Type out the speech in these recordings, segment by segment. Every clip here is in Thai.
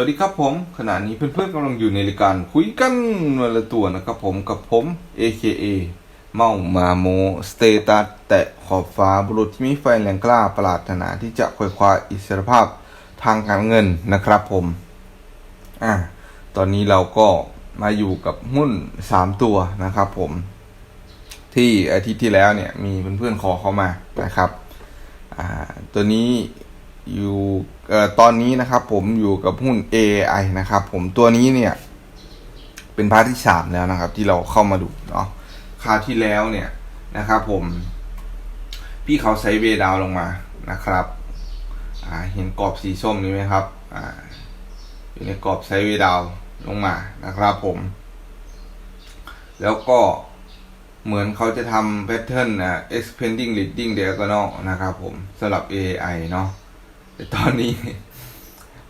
วัสดีครับผมขณะนี้เพื่อนๆกำลังอยู่ในรายการคุยกันวันละตัวนะครับผมกับผม AKA เมามาโมสเตตัสแตะขอบฟ้าบุรุษที่มีไฟแรงกล้าประหลารถนาที่จะควยคว้าอิสรภาพทางการเงินนะครับผมอะตอนนี้เราก็มาอยู่กับหุ้น3ตัวนะครับผม ที่อาทิตย์ที่แล้วเนี่ยมีเพื่อนๆขอเข้ามานะครับ อ่าตัวนี้ อยู่เอ่อตอนนี้นะครับผมอยู่กับหุ้น AI นะครับ ผมตัวนี้เนี่ย เป็นพาร์ทที่สามแล้วนะครับ ที่เราเข้ามาดูเนาะคราวที่แล้วเนี่ยนะครับ ผม พี่เขาไซเวดาวลงมานะครับอ่าเห็นกรอบสีส้มนี้ไหมครับอ่าอยู่ในกรอบไซเวดาวลงมานะครับ ผม แล้วก็เหมือนเขาจะทำแพทเทิร์นอ่า expanding leading diagonal นะครับผมสำหรับ AI เนาะ แต่ตอนนี้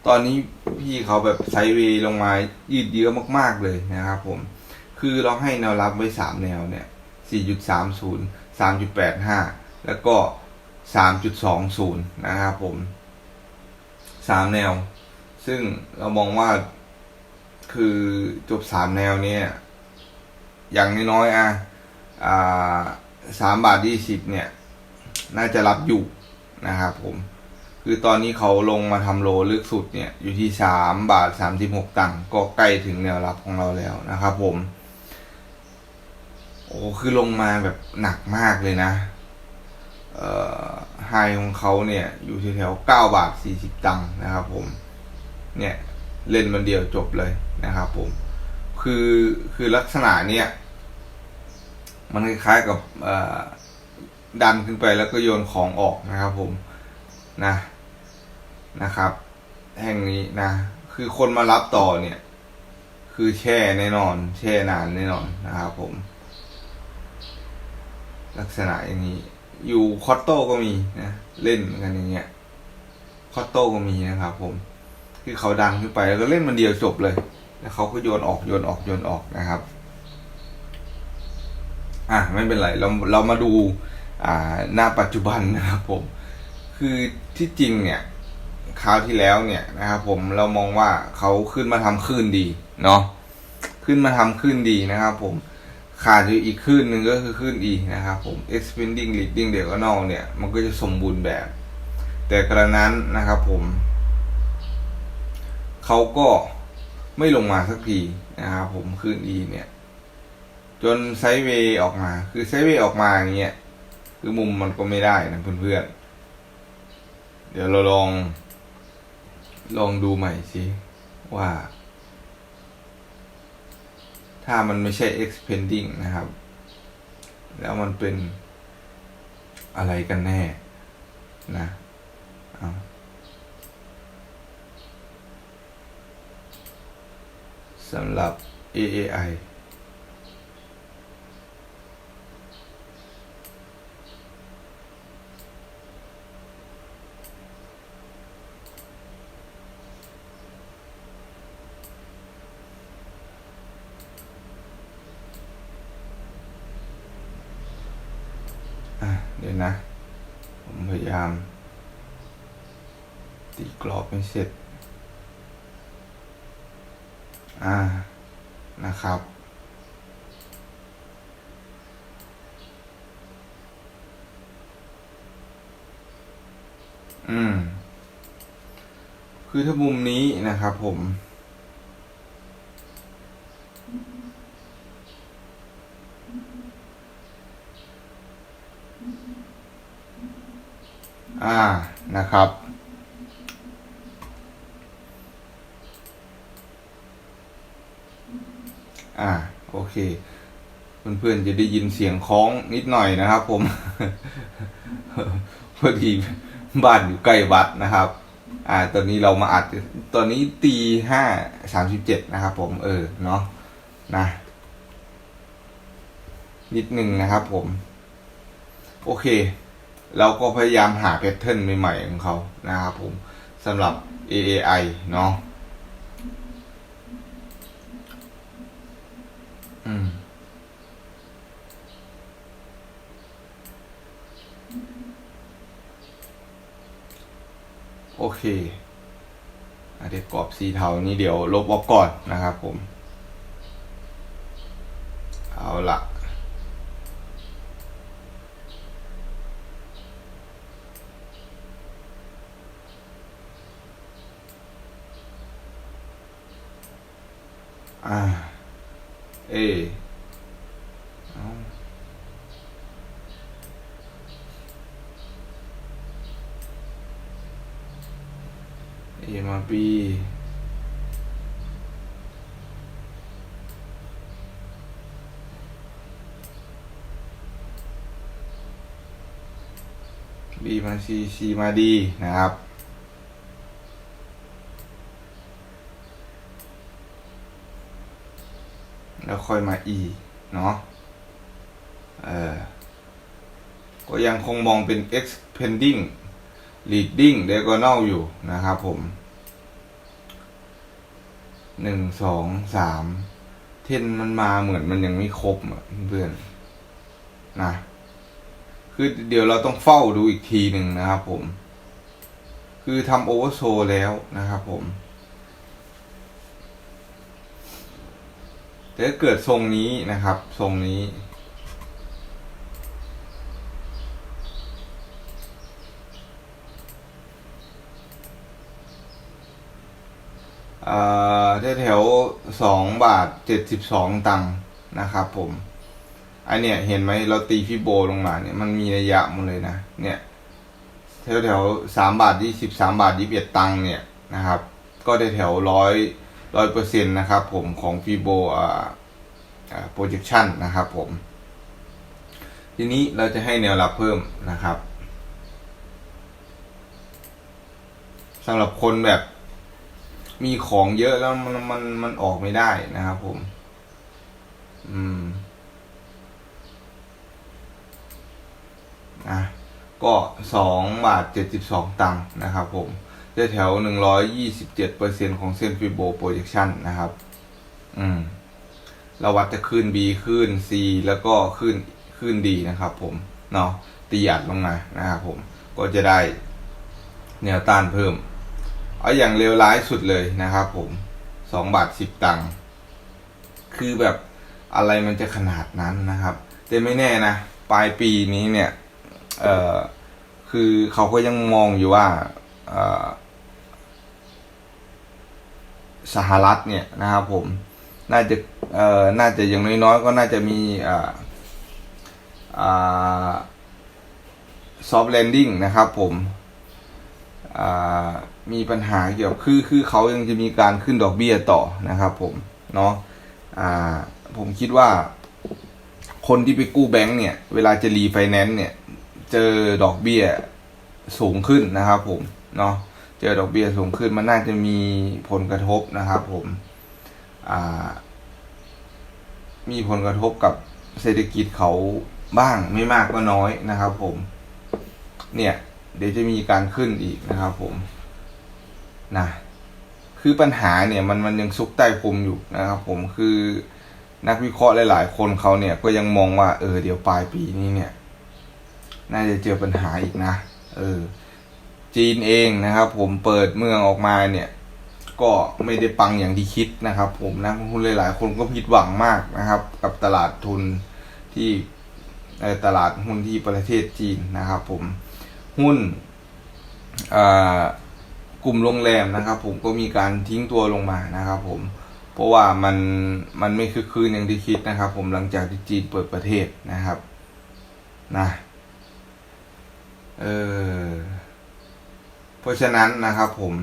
ตอนนี้พี่เขาแบบไซด์เวย์ลงมายืดเยื้อมาก ๆเลยนะครับผม คือเราให้แนวรับไว้3แนวเนี่ย4.30 3.85แล้วก็3.20นะครับผม3แนว ซึ่งเรามองว่าคือจบ3แนวเนี่ยอย่างน้อยๆอะอ่าสามบาทยี่สิบเนี่ย น่าจะรับอยู่นะครับผม คือตอนนี้เขาลงมาทำโลลึกสุดเนี่ยอยู่ที่สามบาทสามสิบหกตังค์ก็ใกล้ถึงแนวรับของเราแล้วนะครับผม โอ้คือลงมาแบบหนักมากเลยนะเอ่อไฮของเขาเนี่ย อยู่แถวๆเก้าบาทสี่สิบตังค์นะครับผม เนี่ยเล่นมันเดียวจบเลยนะครับผม คือคือลักษณะเนี่ย มันคล้ายๆกับดันขึ้นไปแล้วก็โยนของออกนะครับผมนะ นะครับ แห่งนี้นะ คือคนมารับต่อเนี่ย คือแช่แน่นอน แช่นานแน่นอนนะครับผม ลักษณะอย่างนี้ อยู่คอตโต้ก็มีนะเล่นกันอย่างเงี้ยคอตโต้ก็มีนะครับ ผม คือเขาดันขึ้นไปแล้วก็เล่นมันเดียวจบเลย แล้วเขาก็โยนออกโยนออกโยนออกนะครับอะไม่เป็นไรเราเรามาดูอ่าหน้าปัจจุบันนะครับผม คือที่จริงเนี่ย คราวที่แล้วเนี่ยนะครับผมเรามองว่าเขาขึ้นมาทำคลื่นดีเนาะขึ้นมาทำคลื่นดีนะครับ ผมขาดอยู่อีกคลื่นหนึ่งก็คือคลื่น E นะครับผม expanding leading diagonal เนี่ย มันก็จะสมบูรณ์แบบ แต่กระนั้นนะครับผม เขาก็ไม่ลงมาสักทีนะครับผมคลื่น E เนี่ย จนไซด์เวย์ออกมา คือไซด์เวย์ออกมาอย่างเงี้ย คือมุมมันก็ไม่ได้นะเพื่อนๆ เดี๋ยวเราลอง ลองดูใหม่สิ ว่า ถ้ามันไม่ใช่ expanding นะครับ แล้วมันเป็นอะไรกันแน่ นะเอาสำหรับ AAI อะเดี๋ยวนะ ผมพ ยายาม ตีกรอบให้เสร็จ อ่า นะครับ อืม คือถ้ามุมนี้นะครับผม อ่านะครับ อ่าโอเค เพื่อนๆจะได้ยินเสียงคล้องนิดหน่อยนะครับ ผมพอดีบ้านอยู่ใกล้วัดนะครับ อ่า ตอนนี้เรามาอัด ตอนนี้ตีห้าสามสิบเจ็ดนะครับ ผม เออ เนาะ นะ นิดหนึ่งนะครับผม โอเค เราก็พยายามหาแพทเทิร์นใหม่ๆของเขานะครับผมสำหรับ AAI เนาะอืมโอเคอะเดี๋ยวกรอบสีเทานี้เดี๋ยวลบออกก่อนนะครับผม เอาละ อ่า เอเอาเอมาบีบีมาซีซีมาดีนะครับ แล้วค่อยมา E เนาะเออก็ยังคงมองเป็น expanding leading diagonal อยู่นะครับผมหนึ่งสองสามเทนมันมาเหมือนมันยังไม่ครบเพื่อนนะคือเดี๋ยวเราต้องเฝ้าดูอีกทีหนึ่งนะครับผม คือทำโอเวอร์โซแล้วนะครับผม แต่ถ้าเกิดทรงนี้นะครับ ทรงนี้เอ่อแถวสองบาทเจ็ดสิบสองตังค์นะครับผมอันเนี้ยเห็นไหมเราตีฟิโบลงมาเนี่ยมันมีระยะหมดเลยนะเนี่ยแถวแถวสามบาทยี่สิบสามบาทยี่สิบเอ็ดตังค์เนี่ยนะครับ ก็ได้แถวร้อย ร้อยเปอร์เซ็นต์นะครับผมของฟิโบอ่า projection นะครับผม ทีนี้เราจะให้แนวรับเพิ่มนะครับสำหรับคนแบบ มีของเยอะแล้วมันมันมันออกไม่ได้นะครับผม อืมอะก็สองบาทเจ็ดสิบสองตังค์นะครับผม จะแถวหนึ่งร้อยยี่สิบเจ็ดเปอร์เซ็นของเส้นฟิโบโปรเจคชันนะครับ อืม เราวัดจะขึ้น B ขึ้น C แล้วก็ขึ้นขึ้น D นะครับผม เนาะตีหยัดลงมานะครับผม ก็จะได้แนวต้านเพิ่ม เอาอย่างเลวร้ายสุดเลยนะครับผมสองบาทสิบตังค์ คือแบบอะไรมันจะขนาดนั้นนะครับ แต่ไม่แน่นะ ปลายปีนี้เนี่ย เอ่อ คือเขาก็ยังมองอยู่ว่าเออ สหรัฐเนี่ยนะครับผมน่าจะเอ่อน่าจะอย่างน้อยๆก็น่าจะมีอ่าอ่าซอฟต์แลนดิ้งนะครับผมอ่ามีปัญหาเกี่ยวคือคือเขายังจะมีการขึ้นดอกเบี้ยต่อนะครับผมเนาะอ่าผมคิดว่า คนที่ไปกู้แบงก์เนี่ย เวลาจะรีไฟแนนซ์เนี่ย เจอดอกเบี้ยสูงขึ้นนะครับผมเนาะ เจอดอกเบี้ยสูงขึ้นมันน่าจะมีผลกระทบนะครับ ผมมีผลกระทบกับเศรษฐกิจเขาบ้างไม่มากก็น้อยนะครับ ผม เนี่ย เดี๋ยวจะมีการขึ้นอีกนะครับ ผมนะคือปัญหาเนี่ยมันมันยังซุกใต้พรมอยู่นะครับ ผมคือนักวิเคราะห์หลาย ๆ คนเขาเนี่ยก็ยังมองว่า เออเดี๋ยวปลายปีนี้เนี่ย น่าจะเจอปัญหาอีกนะ เออ จีนเองนะครับ ผมเปิดเมืองออกมาเนี่ย ก็ไม่ได้ปังอย่างที่คิดนะครับ ผมนักลงทุนหลาย ๆ คนก็ผิดหวังมากนะครับ กับตลาดทุนที่ตลาดหุ้นที่ประเทศจีนนะครับ ผมหุ้นกลุ่มโรงแรมนะครับ ผมก็มีการทิ้งตัวลงมานะครับ ผมเพราะว่ามันมันไม่คือคืนอย่างที่คิดนะครับ ผมหลังจากที่จีนเปิดประเทศนะครับนะเออ เพราะฉะนั้นนะครับผม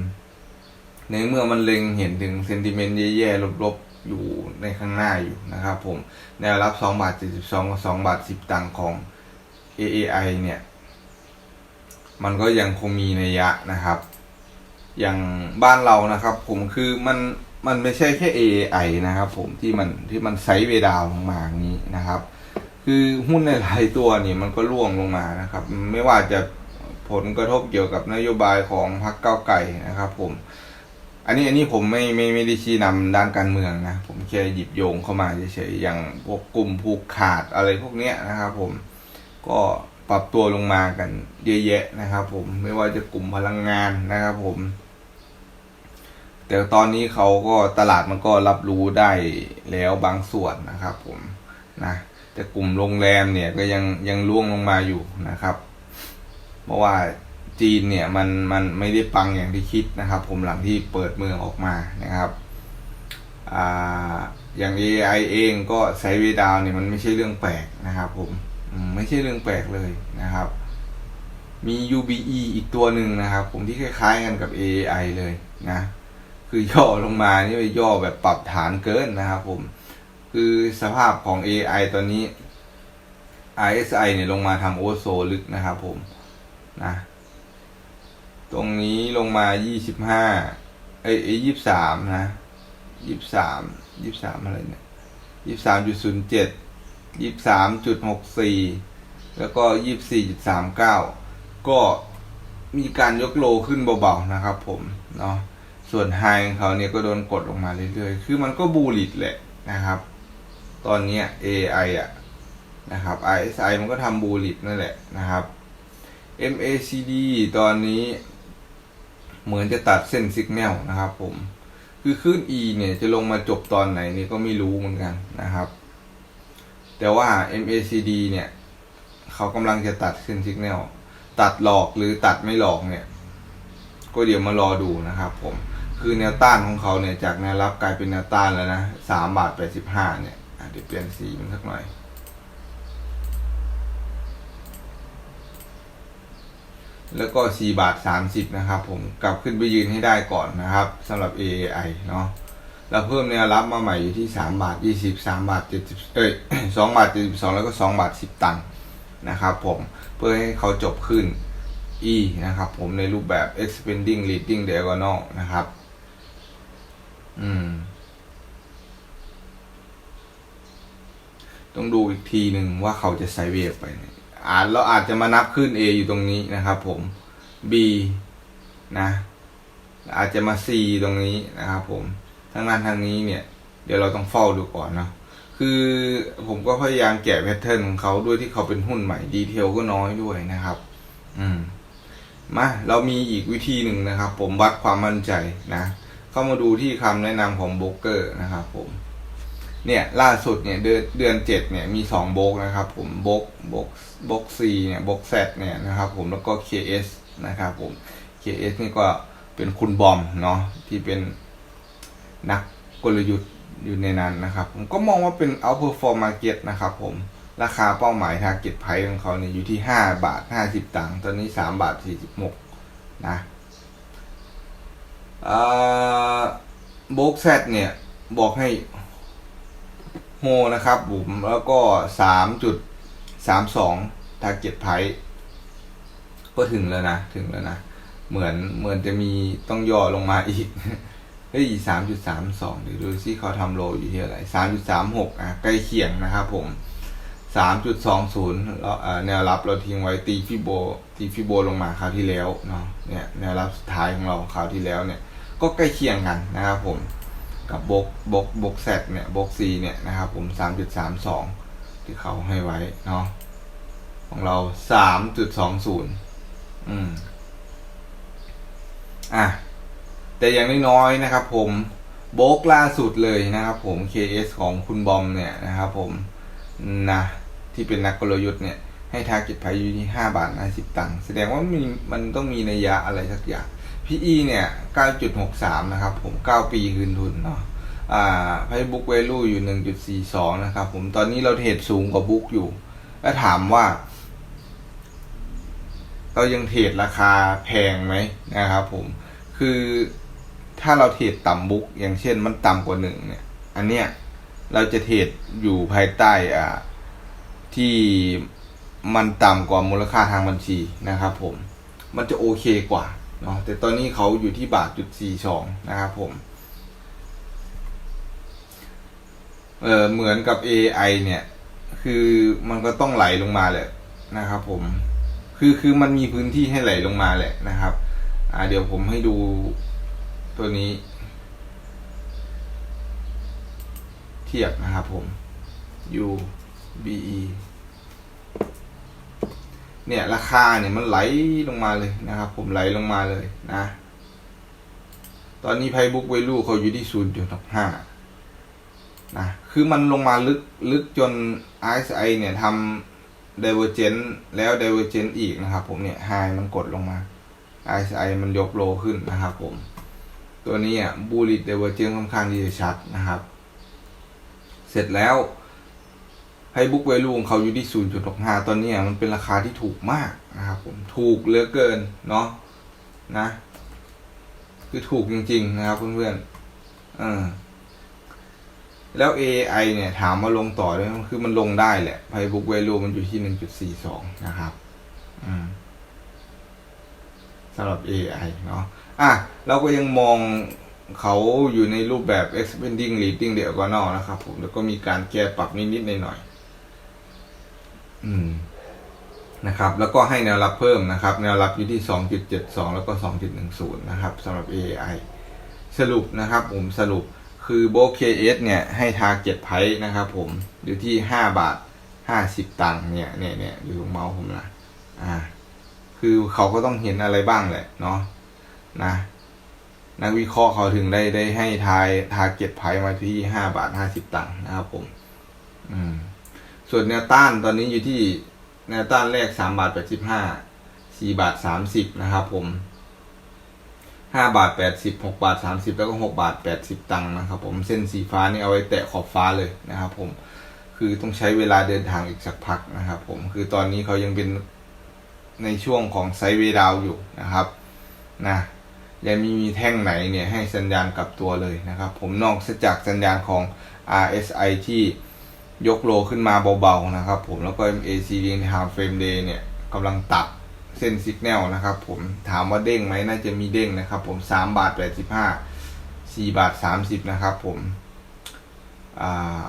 ในเมื่อมันเล็งเห็นถึงเซนติเมนต์แย่ๆลบๆอยู่ในข้างหน้าอยู่นะครับผมแนวรับ2บาท72กับ2บาท10 ตังค์ของ AAI เนี่ย มันก็ยังคงมีนัยยะนะครับ อย่างบ้านเรานะครับ ผมคือมันมันไม่ใช่แค่ AAI นะครับ ผมที่มันที่มันไซด์เวดาวลงมาอย่างนี้นะครับ คือหุ้นในหลายตัวเนี่ยมันก็ร่วงลงมานะครับ ไม่ว่าจะ ผลกระทบเกี่ยวกับนโยบายของพรรคก้าไก่นะครับ ผม อันนี้อันนี้ผมไม่ไม่ไม่ได้ชี้นำด้านการเมืองนะผมแค่หยิบโยงเข้ามาเฉยๆอย่างพวกกลุ่มผูกขาดอะไรพวกเนี้ยนะครับ ผมก็ปรับตัวลงมากันเยอะแยะนะครับ ผมไม่ว่าจะกลุ่มพลังงานนะครับ ผม แต่ตอนนี้เขาก็ตลาดมันก็รับรู้ได้แล้วบางส่วนนะครับ ผมนะแต่กลุ่มโรงแรมเนี่ยก็ยังยังล่วงลงมาอยู่นะครับ เพราะว่าจีนเนี่ยมันมันไม่ได้ปังอย่างที่คิดนะครับ ผมหลังที่เปิดเมืองออกมานะครับอ่าอย่าง AI เองก็ไซเวดาวเนี่ยมันไม่ใช่เรื่องแปลกนะครับ ผมไม่ใช่เรื่องแปลกเลยนะครับ มี UBE อีกตัวหนึ่งนะครับ ผมที่คล้ายๆกันกับ AI เลยนะ คือย่อลงมานี่ไปย่อแบบปรับฐานเกินนะครับ ผม คือสภาพของ AI ตอนนี้ RSI เนี่ยลงมาทำโอโซลึกนะครับ ผม นะตรงนี้ลงมายี่สิบห้าเอ้ยยี่สิบสามนะยี่สิบสามยี่สิบสามอะไรเนี่ยยี่สิบสามจุดศูนย์เจ็ดยี่สิบสามจุดหกสี่แล้วก็ยี่สิบสี่จุดสามเก้าก็มีการยกโลขึ้นเบาๆนะครับผมเนาะส่วนไฮของเขาเนี่ยก็โดนกดลงมาเรื่อยๆ คือมันก็บูลิตแหละนะครับ ตอนนี้ AI อะนะครับ RSI มันก็ทำบูลิตนั่นแหละนะครับ MACD ตอนนี้เหมือนจะตัดเส้นสัญญาณนะครับผม คือคลื่น E เนี่ยจะลงมาจบตอนไหนนี่ก็ไม่รู้เหมือนกันนะครับ แต่ว่า MACD เนี่ยเขากำลังจะตัดเส้นสัญญาณตัดหลอกหรือตัดไม่หลอกเนี่ย ก็เดี๋ยวมารอดูนะครับผม คือแนวต้านของเขาเนี่ยจากแนวรับกลายเป็นแนวต้านแล้วนะสามบาทแปดสิบห้าเนี่ยเดี๋ยวเปลี่ยนสีมันสักหน่อย แล้วก็ 4 บาท 30 นะครับผมกลับขึ้นไปยืนให้ได้ก่อนนะครับสำหรับ AAI เนาะแล้วเพิ่มแนวรับมาใหม่อยู่ที่ 3 บาท 20 3 บาท 70 เอ้ย2บาท 72 แล้วก็ 2 บาท 10 ตังค์นะครับผมเพื่อให้เขาจบขึ้น E นะครับผมในรูปแบบ expanding leading diagonal นะครับ อืม ต้องดูอีกทีหนึ่งว่าเขาจะไซเวฟไปเนี่ย อาจเราอาจจะมานับขึ้น A อยู่ตรงนี้นะครับ ผม B นะอาจจะมา C ตรงนี้นะครับ ผมทั้งนั้นทางนี้เนี่ย เดี๋ยวเราต้องเฝ้าดูก่อนเนาะคือผมก็พยายามแกะแพทเทิร์นของเขาด้วยที่เขาเป็นหุ้นใหม่ดีเทลก็น้อยด้วยนะครับ อืมมาเรามีอีกวิธีหนึ่งนะครับ ผมวัดความมั่นใจนะ เข้ามาดูที่คำแนะนำของโบรกเกอร์นะครับผม เนี่ยล่าสุดเนี่ยเดือนเดือนเจ็ดเนี่ยมีสองโบกนะครับ ผมโบกโบก บล็อก C เนี่ยบล็อกแ Z เนี่ยนะครับผมแล้วก็ KS นะครับผม KS นี่ก็เป็นคุณบอมเนาะที่เป็นนักกลยุทธ์อยู่ในนั้นนะครับ ผมก็มองว่าเป็น outperform market นะครับผมราคาเป้าหมาย target price ของเขาเนี่ยอยู่ที่ 5 บาท 50 ตังค์ตอนนี้ 3 บาท 46 นะบ็อกแซดเนี่ย บอกให้โฮนะครับผมแล้วก็สามจุดสามสอง ร์เก็ตไพก็ถึงแล้วนะ ถึงแล้วนะ เหมือนเหมือนจะมีต้องย่อลงมาอีกเฮ้ยสามจุดสามสองเดี๋ยวดูซิเขาทำโลอยู่ที่อะไรสามจุดสามหกอะใกล้เคียงนะครับผมสามจุดสองศูนย์แล้วแนวรับเราทิ้งไว้ตีฟิโบตีฟิโบลงมาคราวที่แล้วเนาะเนี่ยแนวรับสุดท้ายของเราคราวที่แล้วเนี่ย ก็ใกล้เคียงกันนะครับผมกับบกบกบกแซดเนี่ยบกซีเนี่ยนะครับผมสามจุดสามสองที่เขาให้ไว้เนาะ ของเราสามจุดสองศูนย์อืม อะ แต่อย่างน้อยๆนะครับ ผมโบกล่าสุดเลยนะครับผม KS ของคุณบอมเนี่ยนะครับผมนะที่เป็นนักกลยุทธ์เนี่ย ให้ทาร์เก็ตไพอยู่ที่ห้าบาทห้าสิบตังค์แสดงว่ามีมันต้องมีนัยยะอะไรสักอย่าง PE เนี่ย9.63นะครับ ผม9ปีคืนทุนเนาะอ่า Facebook Value อยู่1.42นะครับ ผมตอนนี้เราเทรดสูงกว่าบุ๊กอยู่ แล้วถามว่า เรายังเทรดราคาแพงไหมนะครับผมคือถ้าเราเทรดต่ำบุ๊กอย่างเช่นมันต่ำกว่าหนึ่งเนี่ย อันเนี้ยเราจะเทรดอยู่ภายใต้อ่าที่มันต่ำกว่ามูลค่าทางบัญชีนะครับผม มันจะโอเคกว่าเนาะแต่ตอนนี้เขาอยู่ที่บาทจุดสี่สองนะครับผมเออเหมือนกับ AI เนี่ย คือมันก็ต้องไหลลงมาแหละนะครับผม คือคือมันมีพื้นที่ให้ไหลลงมาแหละนะครับ อ่า เดี๋ยวผมให้ดูตัวนี้ เทียบนะครับผม U B E เนี่ย ราคาเนี่ยมันไหลลงมาเลยนะครับ ผมไหลลงมาเลยนะ ตอนนี้ไพบุ๊กไวลูเขาอยู่ที่ศูนย์จุดห้านะ คือมันลงมาลึกลึกจน RSI เนี่ยทำ divergent แล้ว divergent อีกนะครับ ผมเนี่ย high มันกดลงมา RSI มันยกโลขึ้นนะครับผม ตัวนี้อะ bullish divergent ค่อนข้างที่จะชัดนะครับ เสร็จแล้วให้บุ๊กไวลูของเขาอยู่ที่ 0.65 ตอนนี้อะมันเป็นราคาที่ถูกมากนะครับผม ถูกเหลือเกินเนาะนะ คือถูกจริง ๆ นะครับเพื่อนๆเออ แล้ว AI เนี่ยถามมาลงต่อด้วยคือมันลงได้แหละไพบุ๊กไวลูมันอยู่ที่1.42นะครับอืมสำหรับ AI เนาะอะเราก็ยังมองเขาอยู่ในรูปแบบ expanding leading diagonal นะครับผมแล้วก็มีการแก้ปรับนิดๆหน่อยๆอืมนะครับ แล้วก็ให้แนวรับเพิ่มนะครับ แนวรับอยู่ที่ 2.72 แล้วก็ 2.10 นะครับสำหรับ AI สรุปนะครับผมสรุป คือโบเคเอสเนี่ยให้ทาร์เก็ตไพนะครับผมอยู่ที่5บาท50ตังค์เนี่ยเนี่ยเนี่ยอยู่ตรงเมาส์ผมนะอ่า คือเขาก็ต้องเห็นอะไรบ้างแหละเนาะนะนักวิเคราะห์เขาถึงได้ได้ให้ทายทาร์เก็ตไพมาที่ห้าบาทห้าสิบตังค์นะครับผม อืม ส่วนแนวต้านตอนนี้อยู่ที่แนวต้านแรกสามบาทแปดสิบห้าสี่บาทสามสิบนะครับผม ห้าบาทแปดสิบหกบาทสามสิบแล้วก็หกบาทแปดสิบตังค์นะครับผมเส้นสีฟ้านี่เอาไว้แตะขอบฟ้าเลยนะครับผมคือต้องใช้เวลาเดินทางอีกสักพักนะครับผมคือตอนนี้เขายังเป็นในช่วงของไซเวย์ดาวอยู่นะครับนะยังมีมีแท่งไหนเนี่ยให้สัญญาณกลับตัวเลยนะครับ ผมนอกจากสัญญาณของ RSI ที่ยกโลขึ้นมาเบาๆนะครับผมแล้วก็ MACD ใน Half Frame Day เนี่ยกำลังตัด เส้นสัญญาณนะครับผมถามว่าเด้งไหมน่าจะมีเด้งนะครับ ผม3บาท85 4บห้าสี่บาท30นะครับผมอ่า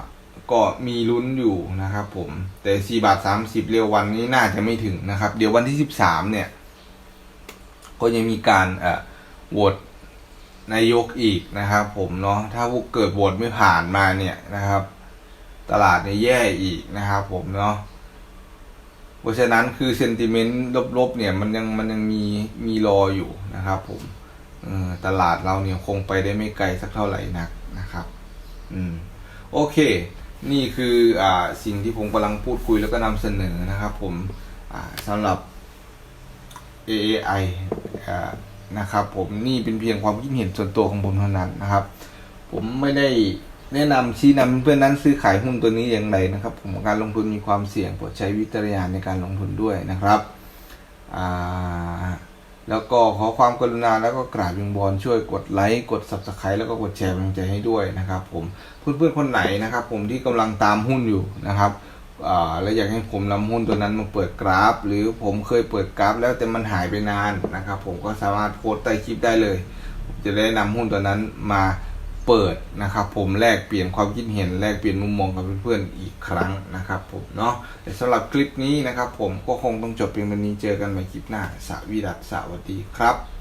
ก็มีลุ้นอยู่นะครับผมแต่4บาท30เร็ววันนี้น่าจะไม่ถึงนะครับ เดี๋ยววันที่13เนี่ย ก็ยังมีการเอ่อโหวตนายกอีกนะครับ ผมเนาะถ้าเกิดโหวตไม่ผ่านมาเนี่ยนะครับ ตลาดเนี่ยแย่อีกนะครับ ผมเนาะ ราะฉะนั้นคือเซนติเมนต์ลบๆเนี่ยมันยังมันยังมีมีรออยู่นะครับผมตลาดเราเนี่ยคงไปได้ไม่ไกลสักเท่าไหร่นักนะครับ อืม โอเค นี่คืออ่าสิ่งที่ผมกำลังพูดคุยแล้วก็นำเสนอนะครับ ผมอ่าสำหรับ AAI อ่านะครับ ผมนี่เป็นเพียงความคิดเห็นส่วนตัวของผมเท่านั้นนะครับ ผมไม่ได้ แนะนำชี้นำเพื่อนนั้นซื้อขายหุ้นตัวนี้อย่างไรนะครับผมการลงทุนมีความเสี่ยงโปรดใช้วิจารณญาณในการลงทุนด้วยนะครับอ่าแล้วก็ขอความกรุณาแล้วก็กราบวิงบอลช่วยกดไลค์กด subscribe แล้วก็กดแชร์กำลังใจให้ด้วยนะครับ ผมเพื่อนๆคนไหนนะครับ ผมที่กำลังตามหุ้นอยู่นะครับแล้วอยากให้ผมนำหุ้นตัวนั้นมาเปิดกราฟ หรือผมเคยเปิดกราฟ แล้วแต่มันหายไปนานนะครับ ผมก็สามารถโพสต์ใต้คลิปได้เลย จะได้นำหุ้นตัวนั้นมา เปิดนะครับผมแลกเปลี่ยนความคิดเห็นแลกเปลี่ยนมุมมองกับเพื่อนๆอีกครั้งนะครับผมเนาะแต่สำหรับคลิปนี้นะครับผมก็คงต้องจบเพียงวันนี้เจอกันใหม่คลิปหน้าสวีดัสสวัสดีครับ